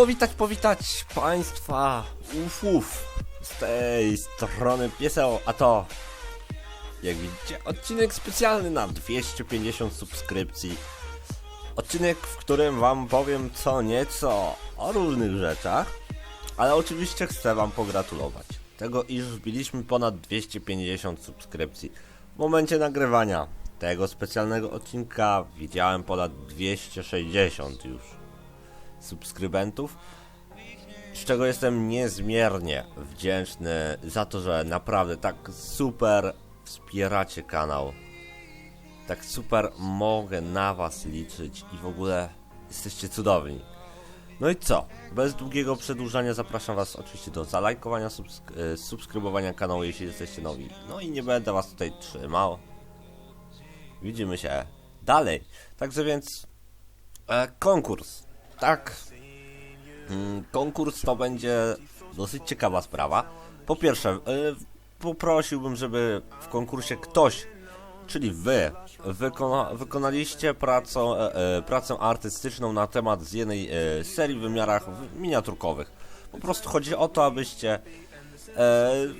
powitać, powitać Państwa, uf, uf, z tej strony pieseł, a to, jak widzicie, odcinek specjalny na 250 subskrypcji. Odcinek, w którym Wam powiem co nieco o różnych rzeczach, ale oczywiście chcę Wam pogratulować tego, iż wbiliśmy ponad 250 subskrypcji. W momencie nagrywania tego specjalnego odcinka widziałem ponad 260 już subskrybentów, z czego jestem niezmiernie wdzięczny za to, że naprawdę tak super wspieracie kanał. Tak super mogę na was liczyć i w ogóle jesteście cudowni. No i co? Bez długiego przedłużania zapraszam was oczywiście do zalajkowania, subsk- e, subskrybowania kanału, jeśli jesteście nowi. No i nie będę was tutaj trzymał. Widzimy się dalej. Także więc e, konkurs. Tak. Mm, konkurs to będzie dosyć ciekawa sprawa. Po pierwsze, e, poprosiłbym, żeby w konkursie ktoś, czyli wy, wykona, wykonaliście pracę, e, e, pracę artystyczną na temat z jednej e, serii w wymiarach miniaturkowych. Po prostu chodzi o to, abyście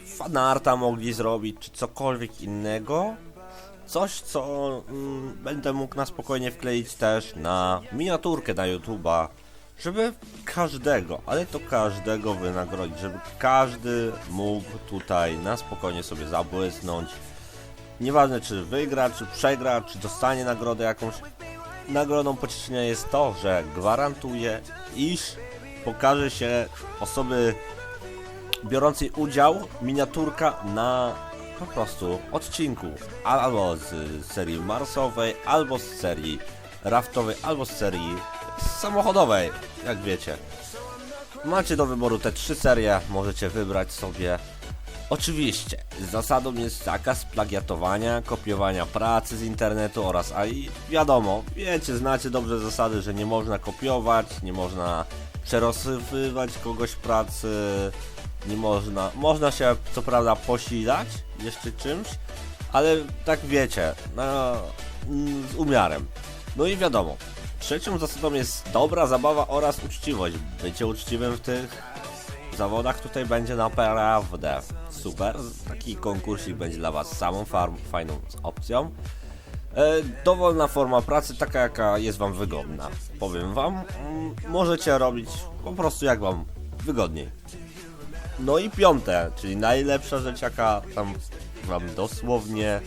fanarta mogli zrobić, czy cokolwiek innego. Coś, co mm, będę mógł na spokojnie wkleić też na miniaturkę na YouTube'a, żeby każdego, ale to każdego wynagrodzić, żeby każdy mógł tutaj na spokojnie sobie zabłysnąć. Nieważne czy wygra, czy przegra, czy dostanie nagrodę jakąś. Nagrodą pocieszenia jest to, że gwarantuję, iż pokaże się osoby biorącej udział miniaturka na po prostu odcinku albo z serii marsowej, albo z serii raftowej, albo z serii samochodowej, jak wiecie. Macie do wyboru te trzy serie, możecie wybrać sobie. Oczywiście, zasadą jest zakaz plagiatowania, kopiowania pracy z internetu oraz, a i wiadomo, wiecie, znacie dobrze zasady, że nie można kopiować, nie można przerosywywać kogoś pracy, nie można, można się co prawda posilać jeszcze czymś, ale tak wiecie, na, mm, z umiarem. No i wiadomo, trzecią zasadą jest dobra zabawa oraz uczciwość. Bycie uczciwym w tych zawodach tutaj będzie naprawdę super. Taki konkursik będzie dla Was samą farm, fajną opcją. E, dowolna forma pracy, taka jaka jest Wam wygodna. Powiem Wam, możecie robić po prostu jak Wam wygodniej. No i piąte, czyli najlepsza rzecz jaka tam Wam dosłownie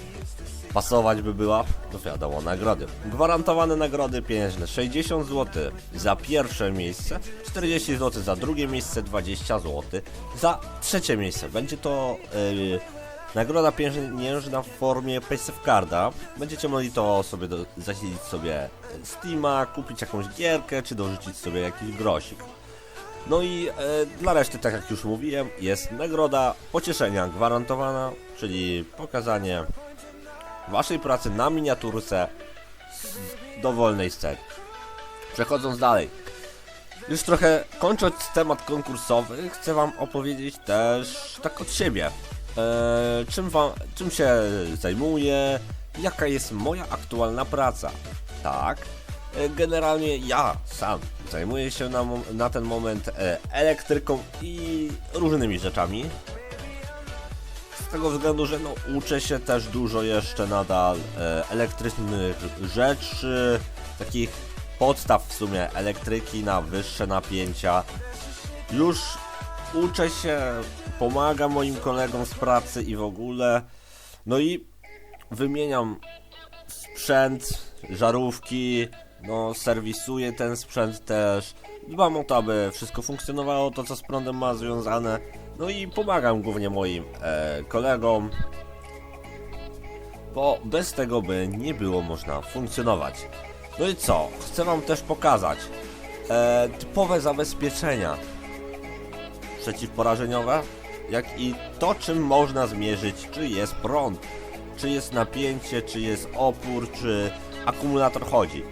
pasować by była, to wiadomo, nagrody. Gwarantowane nagrody pieniężne 60 zł za pierwsze miejsce, 40 zł za drugie miejsce, 20 zł za trzecie miejsce. Będzie to yy, nagroda pieniężna w formie PaySafe Carda. Będziecie mogli to sobie do, zasilić sobie Steama, kupić jakąś gierkę, czy dorzucić sobie jakiś grosik. No i e, dla reszty, tak jak już mówiłem, jest nagroda pocieszenia gwarantowana, czyli pokazanie waszej pracy na miniaturce z dowolnej sceny. Przechodząc dalej. Już trochę kończąc temat konkursowy, chcę wam opowiedzieć też tak od siebie. E, czym, wam, czym się zajmuję, jaka jest moja aktualna praca. Tak, generalnie ja sam zajmuję się na, na ten moment e, elektryką i różnymi rzeczami, z tego względu, że no, uczę się też dużo jeszcze nadal e, elektrycznych rzeczy, takich podstaw w sumie elektryki na wyższe napięcia. Już uczę się, pomagam moim kolegom z pracy i w ogóle. No i wymieniam sprzęt, żarówki, no serwisuję ten sprzęt też. Dbam o to, aby wszystko funkcjonowało, to co z prądem ma związane. No i pomagam głównie moim e, kolegom, bo bez tego by nie było można funkcjonować. No i co? Chcę wam też pokazać e, typowe zabezpieczenia przeciwporażeniowe, jak i to, czym można zmierzyć, czy jest prąd, czy jest napięcie, czy jest opór, czy akumulator chodzi.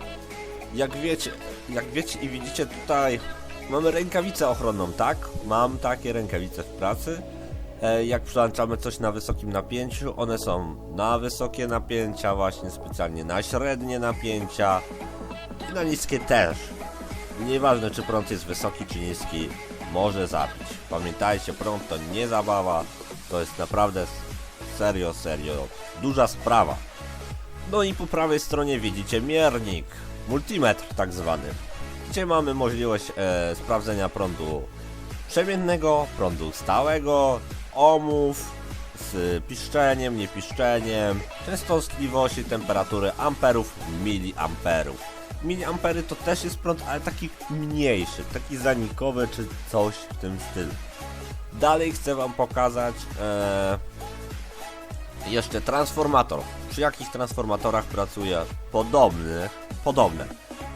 Jak wiecie, jak wiecie i widzicie tutaj mamy rękawicę ochronną, tak? Mam takie rękawice w pracy. E, jak przełączamy coś na wysokim napięciu, one są na wysokie napięcia, właśnie specjalnie na średnie napięcia i na niskie też. Nieważne czy prąd jest wysoki czy niski, może zabić. Pamiętajcie, prąd to nie zabawa, to jest naprawdę serio, serio, duża sprawa. No i po prawej stronie widzicie miernik, multimetr tak zwany, gdzie mamy możliwość e, sprawdzenia prądu przemiennego, prądu stałego, ohmów z piszczeniem, niepiszczeniem, częstotliwości, temperatury, amperów, miliamperów. Miliampery to też jest prąd, ale taki mniejszy, taki zanikowy czy coś w tym stylu. Dalej chcę Wam pokazać e, jeszcze transformator. Przy jakich transformatorach pracuje podobny, podobne.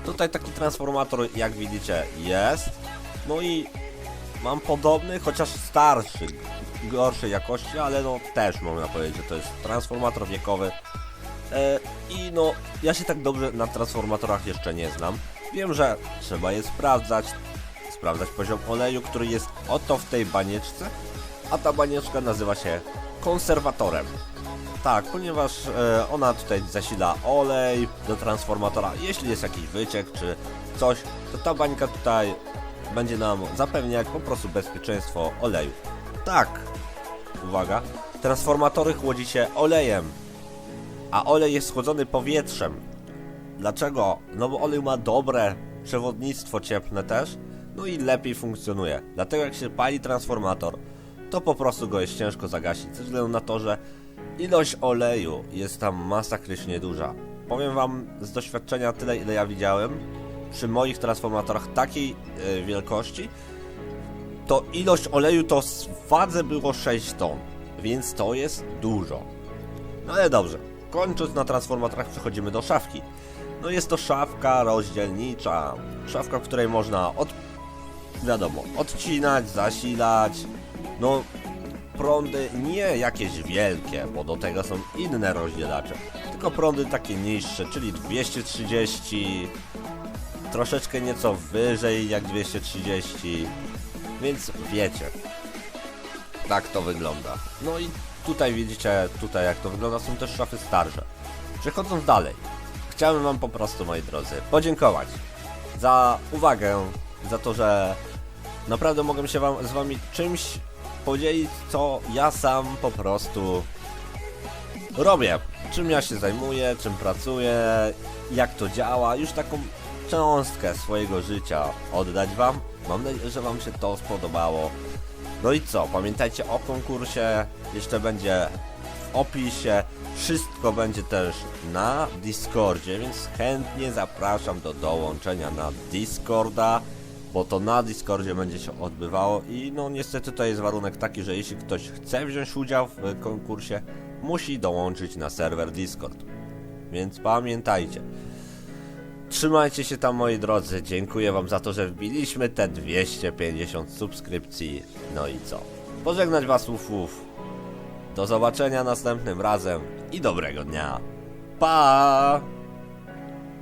Tutaj taki transformator, jak widzicie, jest. No i mam podobny, chociaż starszy, gorszej jakości, ale no też można powiedzieć, że to jest transformator wiekowy. E, I no, ja się tak dobrze na transformatorach jeszcze nie znam. Wiem, że trzeba je sprawdzać, sprawdzać poziom oleju, który jest oto w tej banieczce, a ta banieczka nazywa się konserwatorem. Tak, ponieważ e, ona tutaj zasila olej do transformatora. Jeśli jest jakiś wyciek czy coś, to ta bańka tutaj będzie nam zapewniać po prostu bezpieczeństwo oleju. Tak, uwaga, transformatory chłodzi się olejem, a olej jest schłodzony powietrzem. Dlaczego? No bo olej ma dobre przewodnictwo cieplne też, no i lepiej funkcjonuje. Dlatego jak się pali transformator, to po prostu go jest ciężko zagasić, ze względu na to, że ilość oleju jest tam masakrycznie duża. Powiem wam z doświadczenia tyle, ile ja widziałem, przy moich transformatorach takiej e, wielkości, to ilość oleju to w wadze było 6 ton, więc to jest dużo. No ale dobrze, kończąc na transformatorach przechodzimy do szafki. No jest to szafka rozdzielnicza, szafka, w której można od, wiadomo, odcinać, zasilać, no prądy nie jakieś wielkie, bo do tego są inne rozdzielacze, tylko prądy takie niższe, czyli 230, troszeczkę nieco wyżej jak 230, więc wiecie, tak to wygląda. No i tutaj widzicie, tutaj jak to wygląda, są też szafy starsze. Przechodząc dalej, chciałem wam po prostu, moi drodzy, podziękować za uwagę, za to, że naprawdę mogę się wam, z wami czymś podzielić, co ja sam po prostu robię. Czym ja się zajmuję, czym pracuję, jak to działa, już taką cząstkę swojego życia oddać wam. Mam nadzieję, że wam się to spodobało. No i co? Pamiętajcie o konkursie. Jeszcze będzie w opisie. Wszystko będzie też na Discordzie, więc chętnie zapraszam do dołączenia na Discorda, bo to na Discordzie będzie się odbywało i no niestety to jest warunek taki, że jeśli ktoś chce wziąć udział w konkursie, musi dołączyć na serwer Discord. Więc pamiętajcie. Trzymajcie się tam moi drodzy, dziękuję wam za to, że wbiliśmy te 250 subskrypcji. No i co? Pożegnać was uf, uf. Do zobaczenia następnym razem i dobrego dnia. Pa!